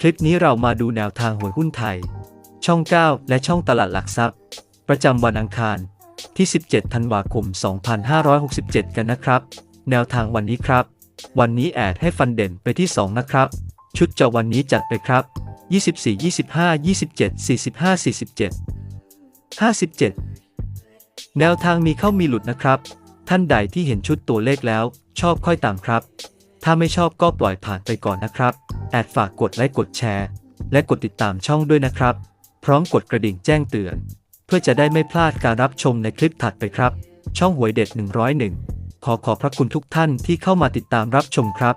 คลิปนี้เรามาดูแนวทางหวยหุ้นไทย ช่อง 9 และช่องตลาดหลักทรัพย์ ประจำวันอังคาร ที่ 17 ธันวาคม 2567 กันนะครับ แนวทางวันนี้ครับ วันนี้แอดให้ฟันเด่นไปที่ 2 นะครับ ชุดเจาะวันนี้จัดไปครับ 24 25 27 45 47 57 แนวทางมีเข้ามีหลุดนะครับ ท่านใดที่เห็นชุดตัวเลขแล้ว ชอบค่อยตามครับ ถ้าไม่ชอบก็ปล่อยผ่านไปก่อนนะครับ แอดฝากกดไลค์กดแชร์ และกดติดตามช่องด้วยนะครับ พร้อมกดกระดิ่งแจ้งเตือน เพื่อจะได้ไม่พลาดการรับชมในคลิปถัดไปครับ ช่องหวยเด็ด 101 ขอขอบพระคุณทุกท่านที่เข้ามาติดตามรับชมครับ